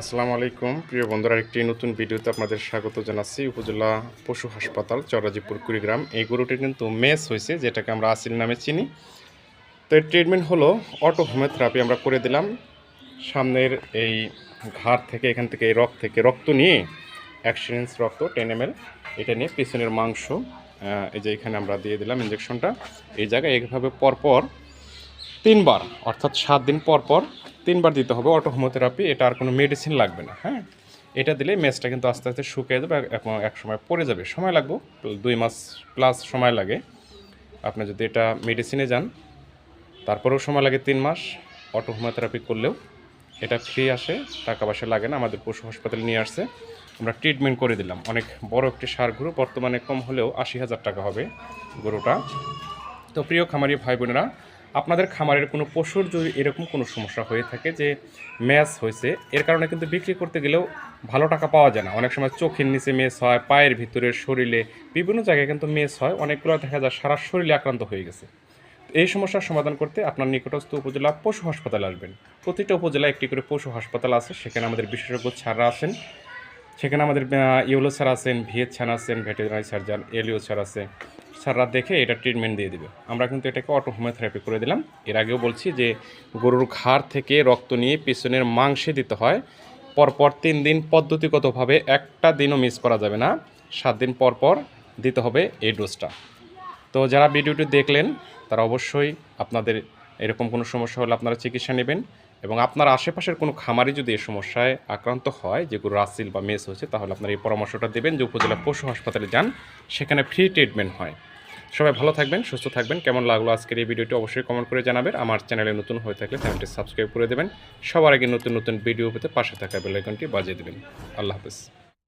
আসসালামু আলাইকুম। প্রিয় বন্ধুরা একটি নতুন ভিডিওতে আপনাদের স্বাগত জানাচ্ছি। উপজেলা পশু হাসপাতাল চরাজিপুর কুড়িগ্রাম। এই গরুটির কিন্তু মেস হয়েছে, যেটাকে আমরা আসিল নামে চিনি। তো এর ট্রিটমেন্ট হলো অটো হোমিওথেরাপি আমরা করে দিলাম। সামনের এই ঘাড় থেকে, এখান থেকে এই রক্ত থেকে রক্ত নিয়ে ইঞ্চ রক্ত টেন এম এটা নিয়ে পিছনের মাংস এই যে এখানে আমরা দিয়ে দিলাম ইঞ্জেকশনটা এই জায়গায় এইভাবে পরপর তিনবার, অর্থাৎ সাত দিন পর পর তিনবার দিতে হবে অটো হোমিওথেরাপি এটা আর কোনো মেডিসিন লাগবে না হ্যাঁ? এটা দিলে মেসটা কিন্তু আস্তে আস্তে শুকিয়ে যাবে এবং এক সময় পড়ে যাবে, সময় লাগবে দুই মাস প্লাস সময় লাগে। আপনি যদি এটা মেডিসিনে যান, তারপরেও সময় লাগে তিন মাস অটো হোমিওথেরাপি করলেও এটা ফ্রি আসে, টাকা পয়সা লাগে না, আমাদের পশু হাসপাতালে নিয়ে আসছে। আমরা ট্রিটমেন্ট করে দিলাম, অনেক বড় একটি সার গরু, বর্তমানে কম হলেও আশি হাজার টাকা হবে গরুটা। তো প্রিয় খামারি ভাই বোনেরা আপনাদের খামারের কোনো পশুর যদি এরকম কোনো সমস্যা হয়ে থাকে যে ম্যাচ হয়েছে, এর কারণে কিন্তু বিক্রি করতে গেলেও ভালো টাকা পাওয়া যায় না। অনেক সময় চোখের নিচে মেস হয়, পায়ের ভিতরে শরীরে বিভিন্ন জায়গায় কিন্তু মেস হয়, অনেকগুলো দেখা যায় সারা শরীরে আক্রান্ত হয়ে গেছে। এই সমস্যার সমাধান করতে আপনার নিকটস্থ উপজেলা পশু হাসপাতালে আসবেন। প্রতিটা উপজেলায় একটি করে পশু হাসপাতাল আছে, সেখানে আমাদের বিশেষজ্ঞ ছাড়া আছেন। সেখানে আমাদের ইউলো স্যার আছেন ভিএচ স্যার আছেন, ভেটেরিনারি সার্জন, এলিও স্যার আছে। স্যাররা দেখে এটা ট্রিটমেন্ট দিয়ে দিবে। আমরা কিন্তু এটাকে অটো হোমিওথেরাপি করে দিলাম। এর আগেও বলছি যে গরুর ঘাড় থেকে রক্ত নিয়ে পিছনের মাংসে দিতে হয়। পরপর তিন দিন পদ্ধতিগতভাবে একটা দিনও মিস করা যাবে না। সাত দিন পর পর দিতে হবে এই ডোজটা তো যারা ভিডিওটি দেখলেন, তারা অবশ্যই আপনাদের এরকম কোনো সমস্যা হলে আপনারা চিকিৎসা নেবেন। এবং আপনার আশেপাশের কোনো খামারি যদি এ সমস্যায় আক্রান্ত হয় যেগুলো রাসিল বা মেস হয়েছে, তাহলে আপনার এই পরামর্শটা দেবেন যে উপজেলা পশু হাসপাতালে যান, সেখানে ফ্রি ট্রিটমেন্ট হয়। সবাই ভালো থাকবেন, সুস্থ থাকবেন। কেমন লাগল আজকের এই ভিডিওটি অবশ্যই কমেন্ট করে জানাবেন। আমার চ্যানেলে নতুন হয়ে থাকলে চ্যানেলটি সাবস্ক্রাইব করে দেবেন। সবার আগে নতুন নতুন ভিডিও পেতে পাশে থাকা বেলাইকনটি বাজিয়ে দেবেন। আল্লাহ হাফেজ।